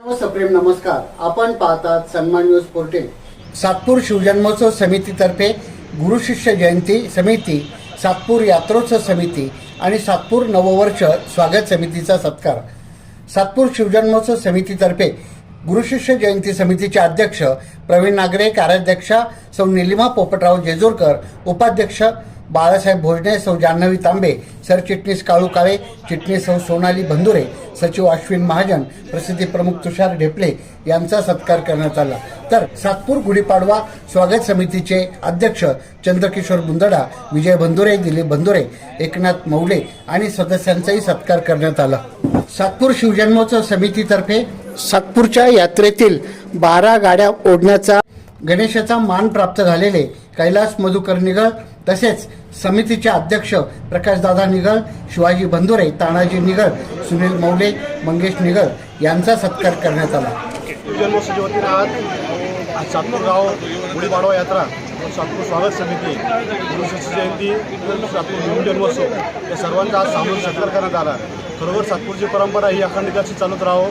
सप्रेम नमस्कार. आपण पाहतात सन्मान न्यूज फोर्टीन सातपूर शिवजन्मोत्सव समितीतर्फे गुरु शिष्य जयंती समिती सातपूर यात्रोत्सव समिती आणि सातपूर नववर्ष स्वागत समितीचा सत्कार. सातपूर शिवजन्मोत्सव समितीतर्फे गुरुशिष्य जयंती समितीचे अध्यक्ष प्रवीण नागरे कार्याध्यक्ष सौ निलिमा पोपटराव जेजूरकर उपाध्यक्ष बाळासाहेब भोजने सौ जान्हवी तांबे सरचिटणीस काळू काळे चिटणीस सौ सोनाली बंधुरे सचिव अश्विन महाजन प्रसिद्धी प्रमुख तुषार ढेपले यांचा सत्कार करण्यात आला. तर सातपूर गुढीपाडवा स्वागत समितीचे अध्यक्ष चंद्रकिशोर बुंदडा विजय बंधुरे दिलीप बंधुरे एकनाथ मौले आणि सदस्यांचाही सत्कार करण्यात आला. सातपूर शिवजन्मोत्सव समितीतर्फे सातपूरच्या यात्रेतील बारा गाड्या ओढण्याचा गणेशाचा मान प्राप्त झालेले कैलास मधुकर निगळ तसेच समितीचे अध्यक्ष प्रकाशदादा निगळ शिवाजी बंधुरे तानाजी निगळ सुनील मौले मंगेश निगळ यांचा सत्कार करण्यात आला. आज आज सातपूर गाव गुढीपाडवा यात्रा सातपूर स्वागत समिती गुरुशिष्य जयंती सातपूर हिंदू जन्मोत्सव या सर्वांचा आज सामूहिक सत्कार करण्यात आला. खरोखर सातपूरची परंपरा ही अखंडिताची चालत राहो.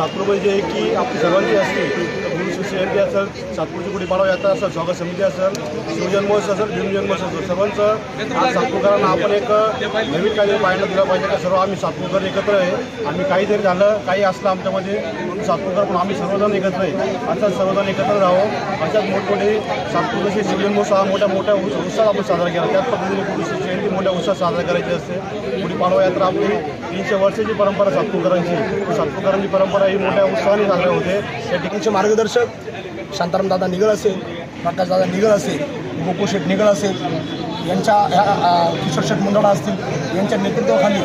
सातपूरमध्ये जे आहे की आपली सर्वांची असते तर जयंती असेल सातपूरची गुढीपाडवा यात्रा असेल स्वागत समिती असेल शिवजन्मोत्सव असेल भीमजन्मोत्सव असेल सर्वांचं आज सातपूरकरांना आपण एक नवीन काहीतरी पाहायला दिलं पाहिजे का? सर्व आम्ही सातपूरकर एकत्र आहे. आम्ही काहीतरी झालं काही असलं आमच्यामध्ये म्हणून सातपूरकर पण आम्ही सर्वजण एकत्र आहे. अशाच सर्वजण एकत्र राहो. अशाच मोठमोठे सातपूरचे शिवजन्मोत्सव हा मोठ्या मोठ्या उत्स- उत्साहात आपण साजरा केला. त्याच पद्धतीने गुरुशिष्य जयंती मोठ्या उत्साहात साजरा करायची असते. गुढीपाडवा यात्रा आपली तीनशे वर्षाची परंपरा सातपूरकरांची सातपूरकरांची परंपरा ही मोठ्या उत्साहाने साजरा होते. या ठिकाणचे मार्गदर्शक शांतारामदादा निगळ असेल प्रकाशदादा निगळ असेल गोकुशेठ निगळ असेल यांच्या ह्या अ, किशोर शेठ मंडळा असतील यांच्या नेतृत्वाखाली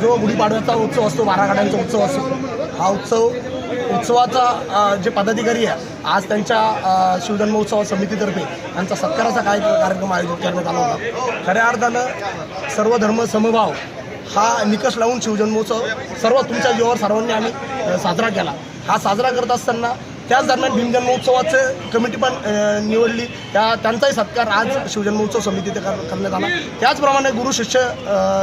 जो गुढीपाडव्याचा उत्सव असतो बाराखाड्यांचा उत्सव असतो हा उत्सव उत्सवाचा जे पदाधिकारी आहे आज त्यांच्या शिवजन्म शिवजन्मोत्सव समितीतर्फे त्यांचा सत्काराचा काय कार्यक्रम आयोजित करण्यात आला होता. खऱ्या अर्थानं सर्व धर्म समभाव हा निकष लावून शिवजन्मोत्सव सर्व तुमच्या जीवावर सर्वांनी आम्ही साजरा केला. हा साजरा करत असताना त्याच दरम्यान भीमजन्मोत्सवाचं कमिटी पण निवडली. त्या त्यांचाही सत्कार आज शिवजन्मोत्सव समितीत कर करण्यात आला. त्याचप्रमाणे गुरु शिष्य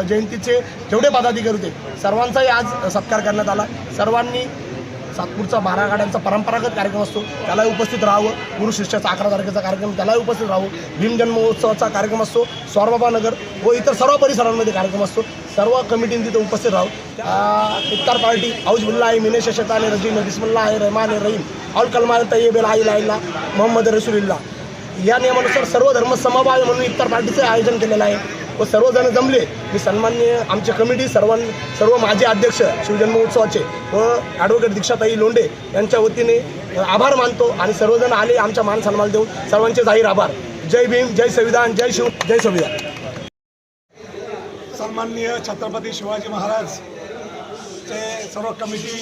जयंतीचे जेवढे पदाधिकारी होते सर्वांचाही आज सत्कार करण्यात आला. सर्वांनी सातपूरचा बारा गाड्यांचा परंपरागत कार्यक्रम असतो. त्यालाही उपस्थित राहावं. गुरु शिष्याचा अकरा तारखेचा कार्यक्रम त्यालाही उपस्थित राहावं. भीमजन्मोत्सवाचा कार्यक्रम असतो. स्वारबाबानगर व इतर सर्व परिसरांमध्ये कार्यक्रम असतो. सर्व कमिटीं तिथे उपस्थित राहू इफ्तार पार्टी औजबुल्ला आहे मिनेश शैतान रजीम बिस्मिल्ला आहे रहमान आहे रहीम. अल कलमान तय्यब आई लाईला मोहम्मद रसुलिल्ला या नियमानुसार सर्व धर्म समभाव म्हणून इफ्तार पार्टीचं आयोजन केलेलं आहे. व सर्वजण जमले. मी सन्मान्य आमची कमिटी सर्वां सर्व माजी अध्यक्ष शिवजन्मोत्सवाचे व ॲडव्होकेट दीक्षाताई लोंढे यांच्या वतीने आभार मानतो आणि सर्वजण आले आमच्या मान सन्मान देऊन सर्वांचे जाहीर आभार. जय भीम जय संविधान जय शिव जय संविधान. सन्माननीय छत्रपती शिवाजी महाराज चे सर्व कमिटी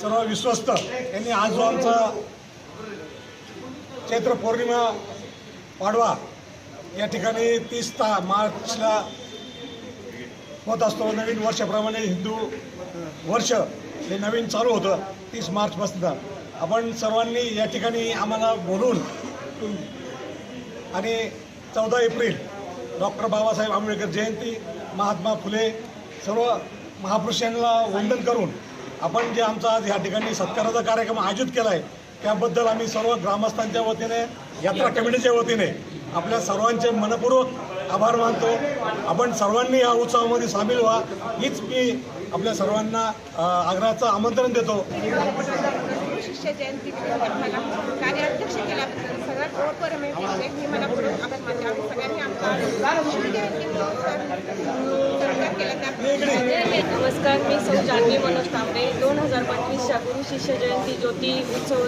सर्व विश्वस्त यांनी आज जो आमचा चैत्र पौर्णिमा पाडवा या ठिकाणी तीस ता मार्चला होत असतो नवीन वर्षाप्रमाणे हिंदू वर्ष हे नवीन चालू होतं तीस मार्चपासून आपण सर्वांनी या ठिकाणी आम्हाला बोलून आणि चौदा एप्रिल डॉक्टर बाबासाहेब आंबेडकर जयंती महात्मा फुले सर्व महापुरुषांना वंदन करून आपण जे आमचा आज या ठिकाणी सत्काराचा कार्यक्रम आयोजित केला आहे त्याबद्दल आम्ही सर्व ग्रामस्थांच्या वतीने यात्रा कमिटीच्या वतीने आपल्या सर्वांचे मनपूर्वक आभार मानतो. आपण सर्वांनी या उत्सवामध्ये सामील व्हा. हीच मी आपल्या सर्वांना आग्रहाचं आमंत्रण देतो. शिष्य जयंती कार्याध्यक्ष केल्याबद्दल सगळ्यात म्हणजे मी मला आभार आम्ही सगळ्यांनी आमचा नमस्कार मी सौ जान्हवी मनोज तांबे. दोन हजार पंचवीसच्या गुरु शिष्य जयंती ज्योती उत्सव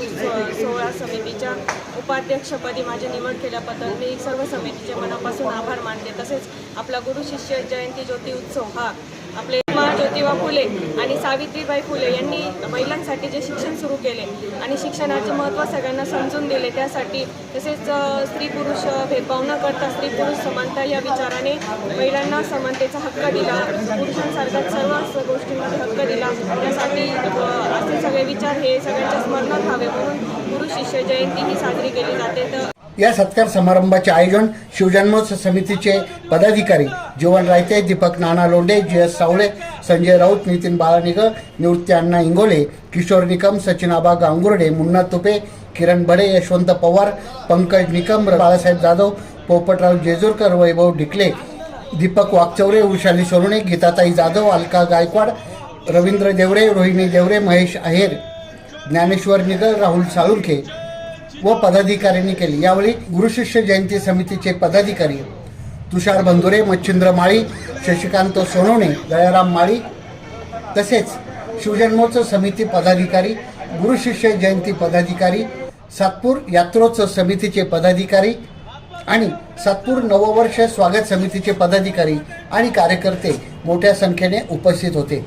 सोहळा समितीच्या उपाध्यक्षपदी माझी निवड केल्याबद्दल मी सर्व समितीचे मनापासून आभार मानते. तसेच आपला गुरु शिष्य जयंती ज्योती उत्सव हा आपले महात्मा ज्योतिबा फुले आणि सावित्रीबाई फुले यांनी महिलांसाठी जे शिक्षण सुरू केले आणि शिक्षणाचे महत्त्व सगळ्यांना समजून दिले त्यासाठी तसेच स्त्री पुरुष भेदभाव न करता स्त्री पुरुष समानता या विचाराने महिलांना समानतेचा हक्क दिला पुरुषांसारख्या सर्व गोष्टींमध्ये हक्क दिला. त्यासाठी असे सगळे विचार हे सगळ्यांच्या स्मरणात हवे म्हणून गुरु शिष्य जयंती ही साजरी केली जाते. तर या सत्कार समारंभाचे आयोजन शिवजन्मोत्सव समितीचे पदाधिकारी जीवन रायते दीपक नाना लोंडे जी एस सावळे संजय राऊत नितीन बाळानिगळ निवृत्ती अण्णा इंगोले किशोर निकम सचिन आबा गांगुर्डे मुन्ना तुपे किरण बडे यशवंत पवार पंकज निकम बाळासाहेब जाधव पोपटराव जेजूरकर वैभव ढिकले दीपक वाकचौरे वृषाली सोरणे गीताताई जाधव अलका गायकवाड रवींद्र देवरे रोहिणी देवरे महेश आहेर ज्ञानेश्वर निगर राहुल साळुंखे व पदाधिकाऱ्यांनी केली. यावेळी गुरुशिष्य जयंती समितीचे पदाधिकारी तुषार बंधुरे मच्छिंद्र माळी शशिकांत सोनवणे दयाराम माळी तसेच शिवजन्मोत्सव समिती पदाधिकारी गुरुशिष्य जयंती पदाधिकारी सातपूर यात्रोत्सव समितीचे पदाधिकारी आणि सातपूर नववर्ष स्वागत समितीचे पदाधिकारी आणि कार्यकर्ते मोठ्या संख्येने उपस्थित होते.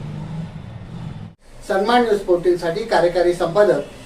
सन्मान न्यूज पोर्टलसाठी कार्यकारी संपादक